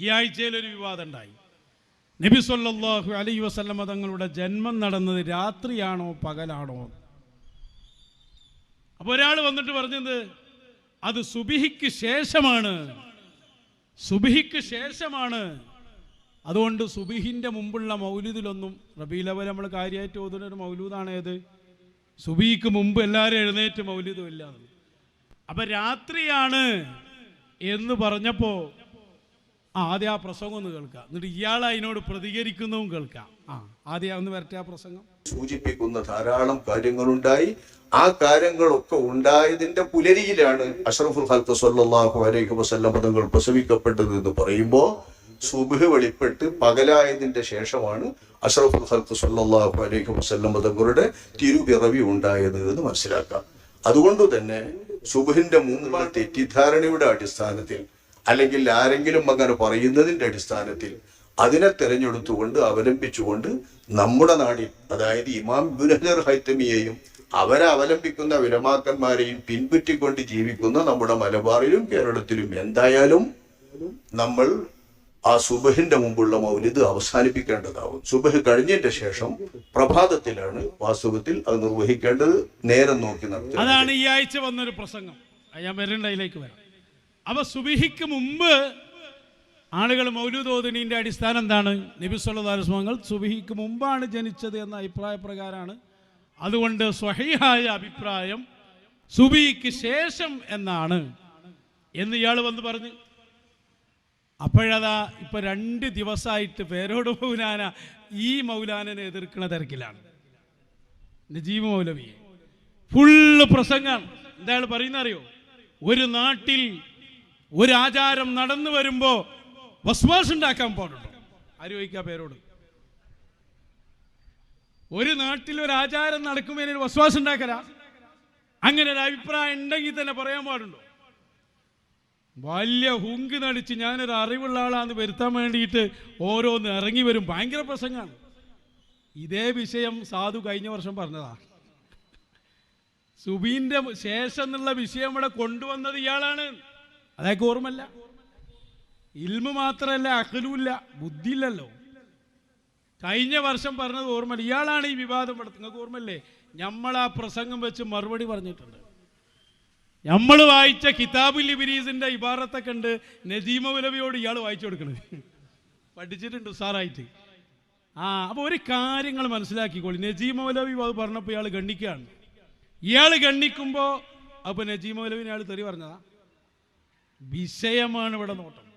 ഈ ആഴ്ചയിൽ ഒരു വിവാദം ഉണ്ടായി. നബി സല്ലല്ലാഹു അലൈഹി വസല്ലമ തങ്ങളുടെ ജന്മം നടന്നത് രാത്രിയാണോ പകലാണോ? അപ്പോൾ ഒരാൾ വന്നിട്ട് പറഞ്ഞത് അത് സുബിഹിക്ക് ശേഷമാണ്. സുബിഹിക്ക് ശേഷമാണ്. അതുകൊണ്ട് സുബിഹിന്റെ മുമ്പുള്ള മൗലൂദിലൊന്നും റബീലവൽ നമ്മൾ കാര്യമായിട്ട് ഓതുന്ന ഒരു മൗലൂദാണേത് സുബിഹിക്ക് മുമ്പ് എല്ലാവരും എഴുന്നേറ്റ് മൗലൂദും ഇല്ല. അപ്പം രാത്രിയാണ് എന്ന് പറഞ്ഞപ്പോൾ ആ ആദ്യം ആ പ്രസംഗം ഒന്ന് കേൾക്കാം. എന്നിട്ട് ഇയാൾ അതിനോട് പ്രതികരിക്കുന്നതും കേൾക്കാം. ആ ആദ്യം ഒന്ന് വരട്ടെ ആ പ്രസംഗം. സൂചിപ്പിക്കുന്ന ധാരാളം കാര്യങ്ങളുണ്ടായി. ആ കാര്യങ്ങളൊക്കെ ഉണ്ടായതിന്റെ പുലരിയിലാണ് അഷറഫുൽ ഖൽക്ക് സല്ലാഹു അലൈഹി വസല്ലം തങ്ങൾ പ്രസവിക്കപ്പെട്ടത് എന്ന് പറയുമ്പോൾ സുബഹ് വെളിപ്പെട്ട് പകലായതിന്റെ ശേഷമാണ് അഷറഫുൽ ഖൽക്ക് സല്ലാഹു അലൈഹി വസല്ലം തങ്ങളുടെ തിരുപിറവി ഉണ്ടായത് എന്ന് മനസ്സിലാക്കാം. അതുകൊണ്ട് തന്നെ സുബഹിന്റെ മുമ്പ് തെറ്റിദ്ധാരണയുടെ അടിസ്ഥാനത്തിൽ അല്ലെങ്കിൽ ആരെങ്കിലും അങ്ങനെ പറയുന്നതിന്റെ അടിസ്ഥാനത്തിൽ അതിനെ തിരഞ്ഞെടുത്തുകൊണ്ട് അവലംബിച്ചുകൊണ്ട് നമ്മുടെ നാടിൽ അതായത് ഇമാം ബുനഹർ ഹൈത്തമിയെയും അവരെ അവലംബിക്കുന്ന വിലമാക്കന്മാരെയും പിൻപറ്റിക്കൊണ്ട് ജീവിക്കുന്ന നമ്മുടെ മലബാറിലും കേരളത്തിലും എന്തായാലും നമ്മൾ ആ സുബഹിന്റെ മുമ്പുള്ള മൗലിദ് അവസാനിപ്പിക്കേണ്ടതാവും. സുബഹ് കഴിഞ്ഞതിന്റെ ശേഷം പ്രഭാതത്തിലാണ് വാസ്തവത്തിൽ അത് നിർവഹിക്കേണ്ടത് നേരം നോക്കി നടത്തുന്നത്. അതാണ് ഈ ആഴ്ച വന്നൊരു പ്രസംഗം. ഞാൻ വരേണ്ടതിലേക്ക് വരാം. അപ്പൊ സുബിഹിക്ക് മുമ്പ് ആളുകൾ മൗലൂദോദിനീന്റെ അടിസ്ഥാനം എന്താണ്? നബി സുബിഹിക്ക് മുമ്പാണ് ജനിച്ചത് എന്ന അഭിപ്രായ പ്രകാരമാണ്. അതുകൊണ്ട് സ്വഹീഹായ അഭിപ്രായം സുബിഹിക്ക് ശേഷം എന്നാണ്. എന്ന് ഇയാൾ വന്ന് പറഞ്ഞു. അപ്പോഴതാ ഇപ്പൊ രണ്ട് ദിവസമായിട്ട് പേരോട് മൗലാന ഈ മൗലാനനെ എതിർക്കുന്ന തിരക്കിലാണ്. നജീബ് മൗലവിയെ. ഫുള്ള് പ്രസംഗം. എന്താ പറയുന്ന അറിയോ ഒരു നാട്ടിൽ ഒരു ആചാരം നടന്നു വരുമ്പോ വസ്വാസ് ഉണ്ടാക്കാൻ പാടുണ്ടോ? ആര് ചോദിക്കാ പേരോട്. ഒരു നാട്ടിൽ ഒരു ആചാരം നടക്കുമ്പോൾ ഒരു വസ്വാസ് ഉണ്ടാക്കല? അങ്ങനെ ഒരു അഭിപ്രായം ഉണ്ടെങ്കിൽ തന്നെ പറയാൻ പാടുണ്ടോ? വലിയ ഹുങ്ക് നടിച്ച് ഞാനൊരു അറിവുള്ള ആളാന്ന് വരുത്താൻ വേണ്ടിയിട്ട് ഓരോന്ന് ഇറങ്ങി വരും. ഭയങ്കര പ്രസംഗമാണ് ഇതേ വിഷയം സാധു കഴിഞ്ഞ വർഷം പറഞ്ഞതാ. സുബീന്റെ ശേഷം എന്നുള്ള വിഷയം ഇവിടെ കൊണ്ടുവന്നത് ഇയാളാണ്. അതൊക്കെ ഓർമ്മല്ല ഇൽമ മാത്രമല്ല അഖലുമില്ല ബുദ്ധിയില്ലല്ലോ. കഴിഞ്ഞ വർഷം പറഞ്ഞത് ഓർമ്മയില്ല. ഇയാളാണ് ഈ വിവാദം ഇവിടെ നിങ്ങൾക്ക് ഓർമ്മല്ലേ നമ്മൾ ആ പ്രസംഗം വെച്ച് മറുപടി പറഞ്ഞിട്ടുണ്ട്. നമ്മൾ വായിച്ച കിതാബുൽ ഇബിരീസിന്റെ ഇബാറത്തൊക്കെ ഉണ്ട്. നജീമ ഉലവിയോട് ഇയാൾ വായിച്ചു കൊടുക്കണത്. പഠിച്ചിട്ടുണ്ട് സാറായിട്ട് ആ അപ്പോൾ ഒരു കാര്യങ്ങൾ മനസ്സിലാക്കിക്കോളി. നജീമ മൗലവി അത് പറഞ്ഞപ്പോൾ ഇയാൾ ഗണ്ണിക്കുകയാണ്. ഇയാൾ ഗണ്ണിക്കുമ്പോൾ അപ്പോൾ നജീമ മൗലവിനെ ആൾ തെറി പറഞ്ഞതാ? വിഷയമാണ് ഇവിടെ നോട്ടം.